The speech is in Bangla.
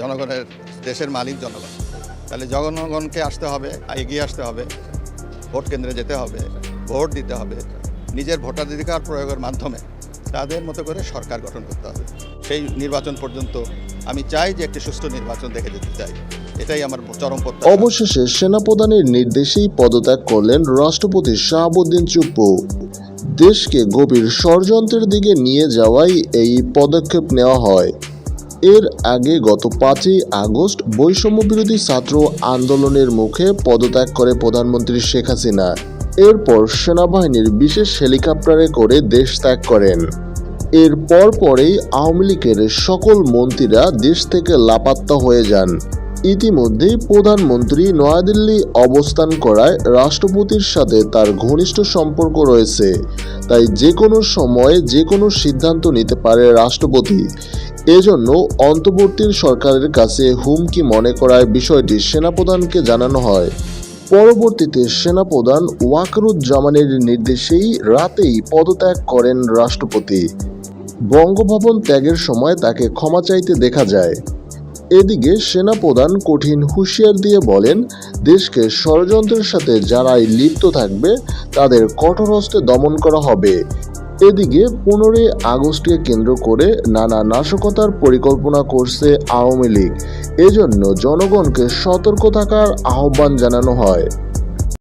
জনগণের, দেশের মালিক জনগণ। তাহলে জনগণকে আসতে হবে, এগিয়ে আসতে হবে, ভোট কেন্দ্রে যেতে হবে, ভোট দিতে হবে, নিজের ভোটাধিকার প্রয়োগের মাধ্যমে তাদের মতো করে সরকার গঠন করতে হবে। সেই নির্বাচন পর্যন্ত আমি চাই যে একটি সুষ্ঠু নির্বাচন দেখে যেতে চাই। এটাই আমার চরম অবশেষে সেনাপ্রধানের নির্দেশেই পদত্যাগ করলেন রাষ্ট্রপতি শাহাবুদ্দিন চুপ্পু। দেশকে গভীর ষড়যন্ত্রের দিকে নিয়ে যাওয়াই এই পদক্ষেপ নেওয়া হয়। এর আগে গত পাঁচই আগস্ট বৈষম্য বিরোধী ছাত্র আন্দোলনের মুখে পদত্যাগ করে প্রধানমন্ত্রী শেখ হাসিনা। এরপর সেনাবাহিনীর বিশেষ হেলিকপ্টারে করে দেশ ত্যাগ করেন। এর পরপরেই আওয়ামী লীগের সকল মন্ত্রীরা দেশ থেকে লাপাত্তা হয়ে যান। ইতিমধ্যেই প্রধানমন্ত্রী নয়াদিল্লি অবস্থান করায় রাষ্ট্রপতির সাথে তার ঘনিষ্ঠ সম্পর্ক রয়েছে। তাই যে কোনো সময়ে যে কোনো সিদ্ধান্ত নিতে পারে রাষ্ট্রপতি। এজন্য অন্তর্বর্তীর সরকারের কাছে হুমকি মনে করায় বিষয়টি সেনাপ্রধানকে জানানো হয়। পরবর্তীতে সেনাপ্রধান ওয়াকরুজ্জামানের নির্দেশেই রাতেই পদত্যাগ করেন রাষ্ট্রপতি। বঙ্গভবন ত্যাগের সময় তাকে ক্ষমা চাইতে দেখা যায়। এদিকে সেনাপ্রধান কঠিন হুঁশিয়ার দিয়ে বলেন, দেশকে ষড়যন্ত্রের সাথে যারাই লিপ্ত থাকবে, তাদের কঠোর হস্তে দমন করা হবে। এদিকে পনেরোই আগস্টকে কেন্দ্র করে নানা নাশকতার পরিকল্পনা করছে আওয়ামী লীগ। এজন্য জনগণকে সতর্ক থাকার আহ্বান জানানো হয়।